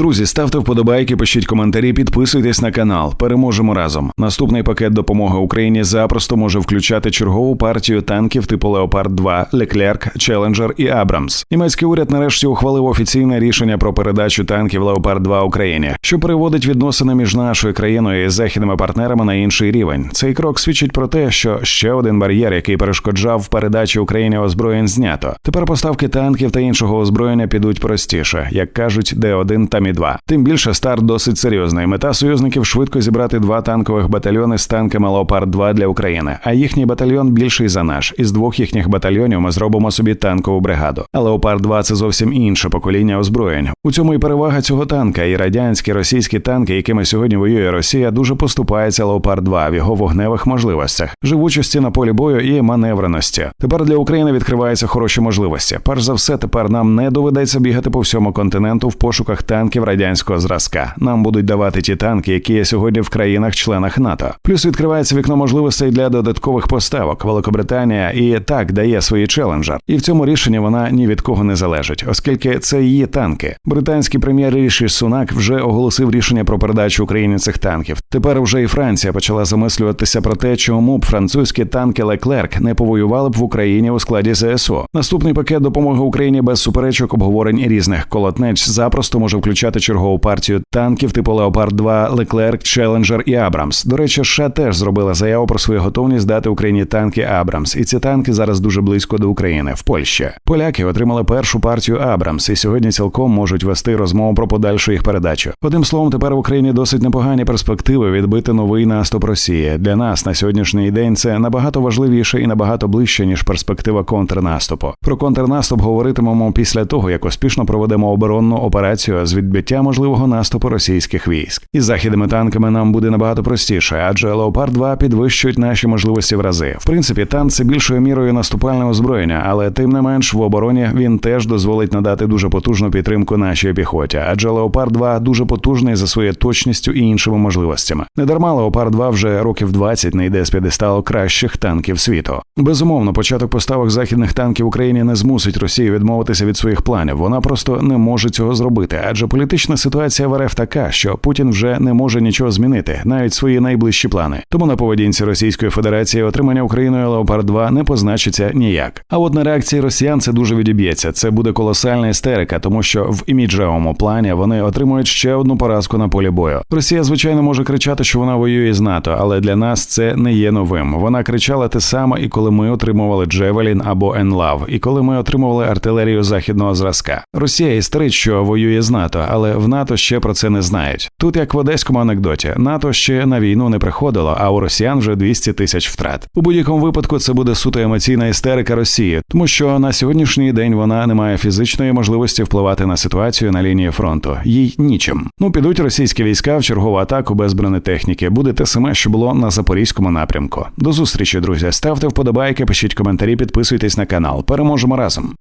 Друзі, ставте вподобайки, пишіть коментарі, підписуйтесь на канал. Переможемо разом. Наступний пакет допомоги Україні запросто може включати чергову партію танків типу Леопард 2 Леклерк, Челенджер і Абрамс. Німецький уряд нарешті ухвалив офіційне рішення про передачу танків Леопард 2 Україні, що переводить відносини між нашою країною і західними партнерами на інший рівень. Цей крок свідчить про те, що ще один бар'єр, який перешкоджав передачі Україні озброєнь, знято. Тепер поставки танків та іншого озброєння підуть простіше, як кажуть, Д1 та Мі-2. Тим більше старт досить серйозний. Мета союзників швидко зібрати два танкових батальйони з танками Леопард 2 для України. А їхній батальйон більший за наш. Із двох їхніх батальйонів ми зробимо собі танкову бригаду. А Леопард 2 це зовсім інше покоління озброєнь. У цьому і перевага цього танка. І радянські російські танки, якими сьогодні воює Росія, дуже поступається Леопард 2 в його вогневих можливостях, живучості на полі бою і маневреності. Тепер для України відкриваються хороші можливості. Перш за все, тепер нам не доведеться бігати по всьому континенту в пошуках танків радянського зразка. Нам будуть давати ті танки, які є сьогодні в країнах-членах НАТО. Плюс відкривається вікно можливостей для додаткових поставок. Великобританія і так дає свої челенджер, і в цьому рішенні вона ні від кого не залежить, оскільки це її танки. Британський прем'єр Ріші Сунак вже оголосив рішення про передачу Україні цих танків. Тепер вже і Франція почала замислюватися про те, чому б французькі танки Леклерк не повоювали б в Україні у складі ЗСУ. Наступний пакет допомоги Україні без суперечок обговорень різних колотнеч запросто може включати чергову партію танків типу Леопард 2 Леклерк, Челенджер і Абрамс. До речі, США теж зробила заяву про свою готовність дати Україні танки Абрамс, і ці танки зараз дуже близько до України в Польщі. Поляки отримали першу партію Абрамс, і сьогодні цілком можуть вести розмову про подальшу їх передачу. Одним словом, тепер в Україні досить непогані перспективи відбити новий наступ Росії. Для нас на сьогоднішній день це набагато важливіше і набагато ближче ніж перспектива контрнаступу. Про контрнаступ говоритимемо після того, як успішно проведемо оборонну операцію з відбиття можливого наступу російських військ. Із західними танками нам буде набагато простіше, адже Леопард 2 підвищують наші можливості в рази. В принципі, танк це більшою мірою наступальне озброєння, але тим не менш в обороні він теж дозволить надати дуже потужну підтримку нашій піхоті. Адже Леопард 2 дуже потужний за своєю точністю і іншими можливостями. Недарма Леопард 2 вже років 20 не йде з п'єдесталу кращих танків світу. Безумовно, початок поставок західних танків Україні не змусить Росію відмовитися від своїх планів. Вона просто не може цього зробити, адже політична ситуація в РФ така, що Путін вже не може нічого змінити, навіть свої найближчі плани. Тому на поведінці Російської Федерації отримання Україною Леопард 2 не позначиться ніяк. А от на реакції росіян це дуже відіб'ється. Це буде колосальна істерика, тому що в іміджевому плані вони отримують ще одну поразку на полі бою. Росія, звичайно, може кричати, що вона воює з НАТО, але для нас це не є новим. Вона кричала те саме, і коли ми отримували Джевелін або Енлав, і коли ми отримували артилерію західного зразка. Росія істерить, що воює з НАТО, але в НАТО ще про це не знають. Тут як в одеському анекдоті, НАТО ще на війну не приходило, а у росіян вже 200 тисяч втрат. У будь-якому випадку це буде суто емоційна істерика Росії, тому що на сьогоднішній день вона не має фізичної можливості впливати на ситуацію на лінії фронту. Їй нічим. Ну підуть російські війська в чергову атаку без бронетехніки. Буде те саме, що було на запорізькому напрямку. До зустрічі, друзі. Ставте вподобайки, пишіть коментарі, підписуйтесь на канал. Переможемо разом.